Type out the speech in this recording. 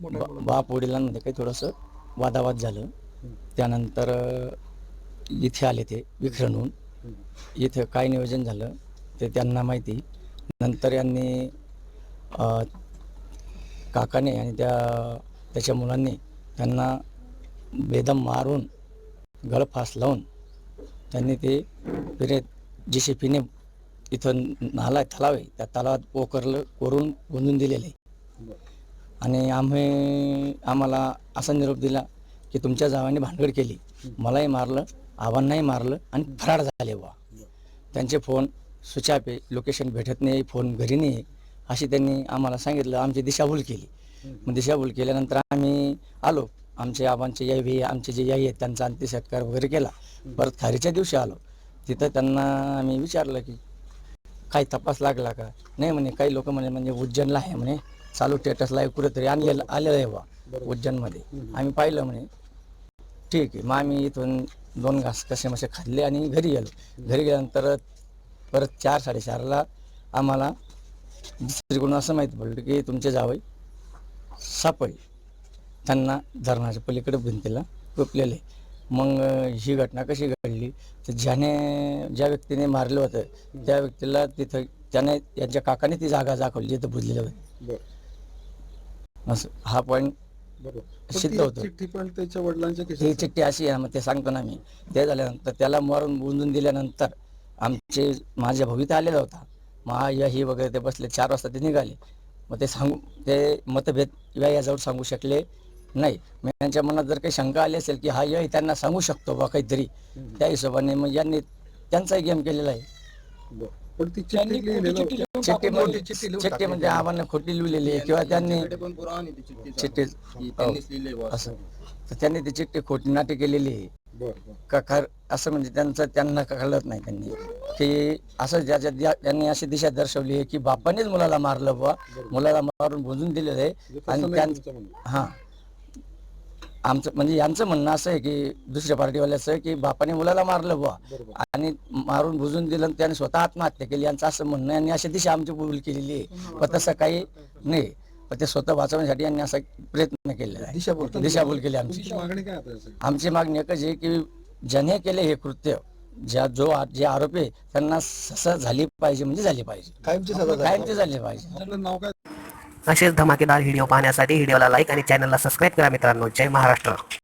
बाप वडिलांमध्ये काही थोडंसं वादावाद झालं. त्यानंतर इथे आले ते विखरणून इथं काय नियोजन झालं ते त्यांना माहिती. नंतर यांनी काकाने आणि त्या त्याच्या मुलांनी त्यांना बेदम मारून गळफास लावून त्यांनी ते फिरे जी शिपीने इथं नाला तलाव आहे. त्या तलावात पोकरलं कोरून गुंजून दिलेले आणि आम्ही आम्हाला असा निरोप दिला की तुमच्या जावाने भानगड केली. मलाही मारलं आव्हांनाही मारलं आणि फरार झाले बा त्यांचे फोन सुचापे आहे लोकेशन भेटत नाही फोन घरी नाही. आहे. अशी त्यांनी आम्हाला सांगितलं आमची दिशाभूल केली. मग दिशाभूल केल्यानंतर आम्ही आलो. आमचे आबांचे याई आमचे जे याई आहेत त्यांचा अंत्यसत्कार वगैरे केला. परत खारीच्या दिवशी आलो. तिथं त्यांना आम्ही विचारलं की काही तपास लागला का? नाही म्हणे काही लोक म्हणे म्हणजे उज्जैनला आहे म्हणे. चालू स्टेटसला आहे कुठेतरी आणलेलं आलेलं आहे बा उज्जैनमध्ये. आम्ही पाहिलं म्हणे ठीक आहे मग आम्ही इथून दोन घास कसे मसे खाल्ले आणि घरी गेलो. घरी गेल्यानंतर परत चार साडेचारला आम्हाला दुसरीकडून असं माहिती पडलं की तुमचे जावई सापडले त्यांना धरणाच्या पलीकडे भिंतीला टोपलेले. मग ही घटना कशी घडली? तर ज्याने ज्या व्यक्तीने मारलं होतं त्या व्यक्तीला तिथं त्याने यांच्या काकाने ती जागा दाखवली जिथं बुजलेलं होतं. असं हा पॉईंट सिद्ध होतं. त्याच्या वडिलांच्या ही चिठ्ठी अशी आहे मग ते सांगतो ना मी. ते झाल्यानंतर त्याला मरून बुंजून दिल्यानंतर आमचे माझ्या भवित आलेला होता. मग हा या ही वगैरे ते बसले चार वाजता ते निघाले. मग ते सांगू ते मतभेद या याजवळ सांगू शकले. नाही. मग यांच्या मनात जर काही शंका आली असेल की हा यही त्यांना सांगू शकतो बा काहीतरी त्या हिशोबाने मग यांनी त्यांचाही गेम केलेला आहे. बरं. पण ती त्यांनी चिठ्ठी लिहिलेलं चिठ्ठी लिहून चिठ्ठी टाकून म्हणजे ठेवली. चिठ्ठी लिहून चिठ्ठी म्हणजे टाकली. आम्हाला खोटी लिहिलेली आहे किंवा त्यांनी त्यांच्याकडे पण पुरावा नाही ती चिठ्ठीचा. चिठ्ठी की त्यांनीच लिहिलंय बुवा असं. तर त्यांनी ती चिठ्ठी खोटी नाटी केलेली आहे. बरं बरं. का खर असं म्हणजे त्यांचं त्यांना कळत नाही त्यांनी. की असं ज्याच्या ज्या- त्यांनी अशी दिशा दर्शवली आहे की बापानेच मुलाला मारलं बुवा मुलाला मारून बोजून दिलेलं आहे. म्हणजे आणि नाही त्यां तुमचं म्हणणं. हां. आमचं म्हणजे यांचं म्हणणं असं आहे की दुसऱ्या पार्टीवाल्याचं की बापाने मुलाला मारलं बुवा. आणि मारून बुजून दिलं आणि त्याने स्वतः आत्महत्या केली. यांचं असं म्हणणं आहे. आणि अशा दिशा आमची भूल केलेली आहे. पण तसं काही नाही. पण ते स्वतः वाचवण्यासाठी यांनी असा प्रयत्न केलेला आहे. दिशाभूल केली आमची? आमची मागणी एकच आहे की ज्याने केले हे कृत्य ज्या जो जे आरोपी त्यांना ससा झाली पाहिजे म्हणजे झाली पाहिजे. कायमची झाली. पाहिजे. नाव काय? असेच धमाकेदार व्हिडिओ पाहण्यासाठी व्हिडिओला लाईक आणि चॅनलला सबस्क्राईब करा मित्रांनो. जय महाराष्ट्र.